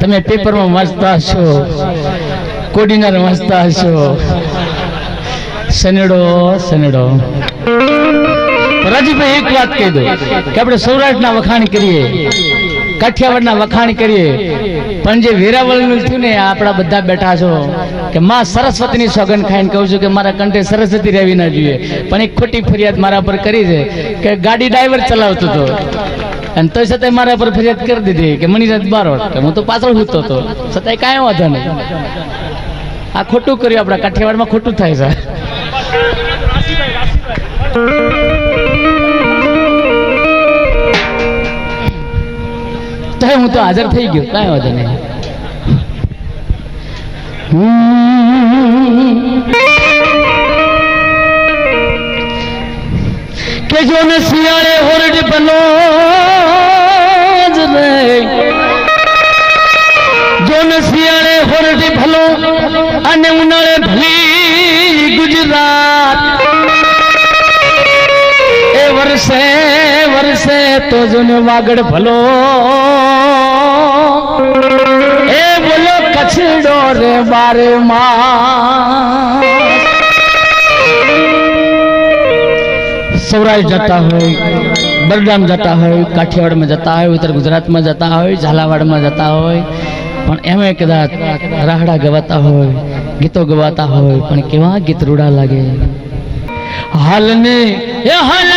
તમે પેપરમાં વાંચતા હશો, કોડીનાર વાંચતા હશો. સનેડો સનેડો રાજીભાઈ એક વાત કહી દો, કે આપણે સૌરાષ્ટ્રના વખાણ કરીએ, કાઠિયાવાડના વખાણ કરીએ, પણ જે વેરાવળનું થયું ને આપણા બધા બેઠા છો, કે માં સરસ્વતીની સોગન ખાઈને કહું છું કે મારા કંઠે સરસ્વતી રહેવી ના જોઈએ, પણ એક ખોટી ફરિયાદ મારા પર કરી છે, કે ગાડી ડ્રાઈવર ચલાવતો હતો. અને તો છતાંય મારા પર ફરિયાદ કરી દીધી કે મણીરાજ બારોટ કે હું તો પાછળ સૂતો હતો. છતાંય કાંઈ વાંધો નહીં. આ ખોટું કર્યું આપણા કાઠિયાવાડમાં ખોટું થાય છે. તો હું તો હાજર થઈ ગયો. કાંઈ વાંધો નહીં. કે જો ને શિયાળે હોરડ બનો. શિયાળે હોરડી ભલો અને ઉનાળે ભલી ગુજરાત. એ વર્ષે વર્ષે તો જોને વાગડ ભલો. એ બોલો કચડો રે બારે માં સૌરાષ્ટ્ર જતા હોય બરડામ જતા હોય, કાઠિયાવાડમાં જતા હોય, ઉત્તર ગુજરાતમાં જતા હોય, ઝાલાવાડમાં જતા હોય પણ એમાં કદાચ રાહડા ગવાતા હોય, ગીતો ગવાતા હોય, પણ કેવા ગીત રૂડા લાગે? હાલને, એ હાલ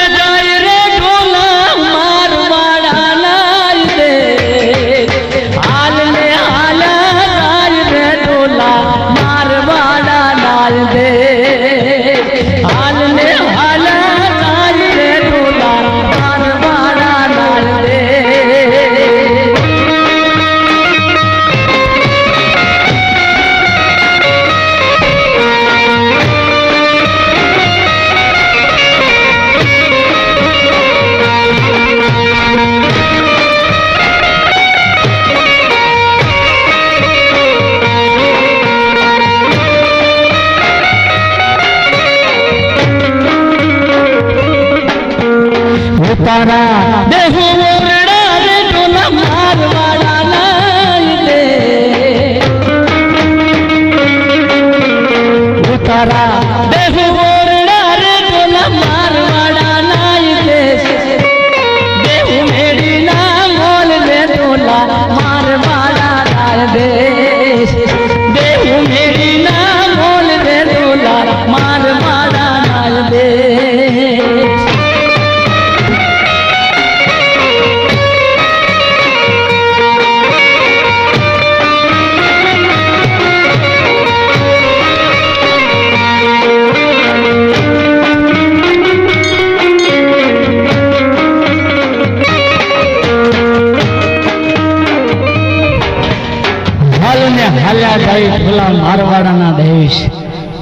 તારા. દેહુ ઓરડા રે મારવાડા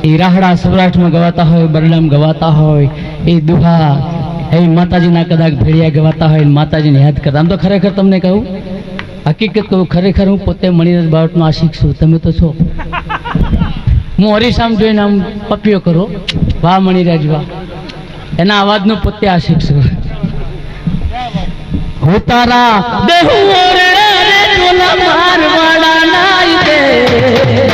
એ રાહડા સૌરાષ્ટ્રમાં ગવાતા હોય, બરડામ ગવાતા હોય, એ દુહા, એ માતાજીના કદાચ ભેળિયા ગવાતા હોય માતાજીને યાદ કરતા. આમ તો ખરેખર તમને કહું, હકીકત કહું, ખરેખર હું પોતે મણિરાજ બાવટનો આશિક છું. તમે તો છો. હું હરીશામ જોઈને આમ પપ્યો કરો. વાહ મણિરાજ, વાહ. એના અવાજનો પોતે આશિક છું. હું તારા દેહુ મારવાડા નાઈ દે.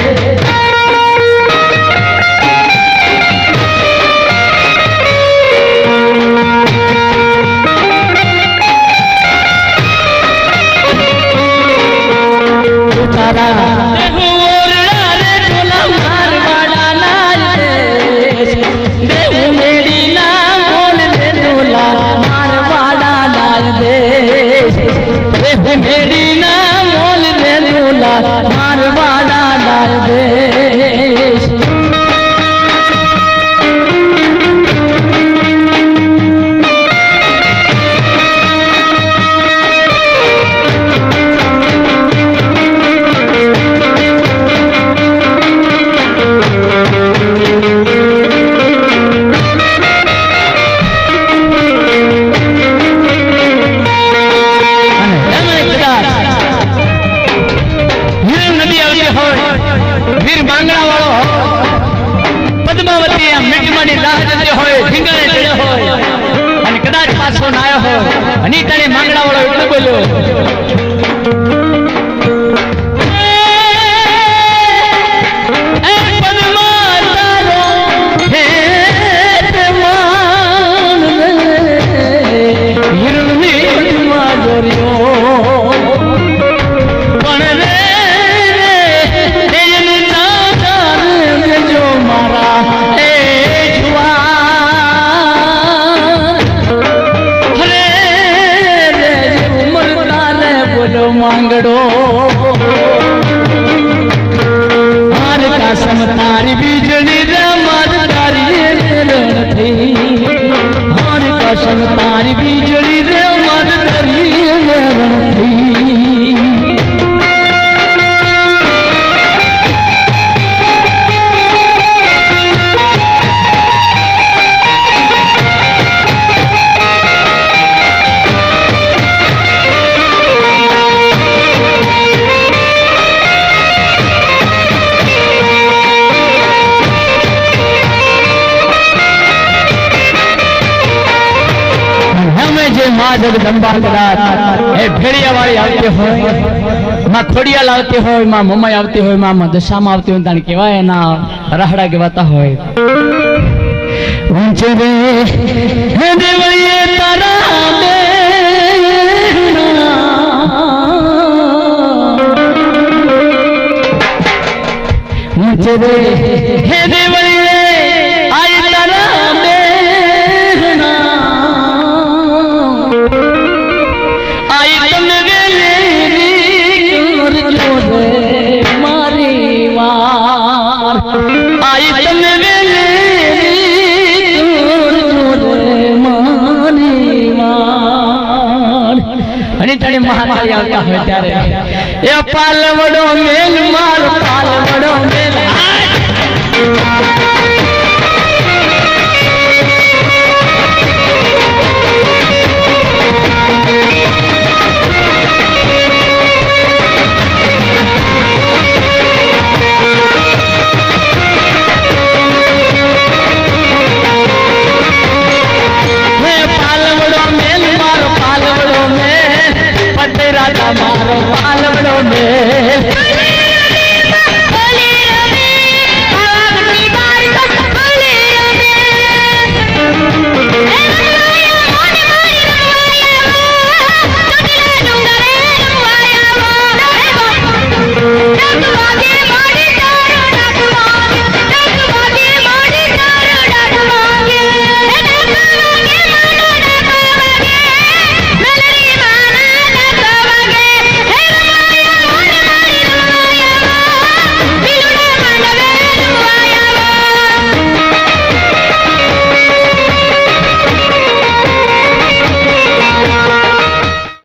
ના તને માંગણા વાળો એટલું બોલ્યો. અમે જે માં જગદંબા કદાચ એ ભેડિયા વાળી આવતી હોય, માં ખોડિયાલ આવતી હોય, માં મમાઈ આવતી હોય, માં દશામાં આવતી હોય, તાણે કેવાય એના રાહડા કહેવાતા હોય. ઊંચે રે દેવળીએ તને મહાકાળી આવતા હોય ત્યારે એ પાલવડો મેલ માર પાલવડો મેલ મારો પાલવડો મેલ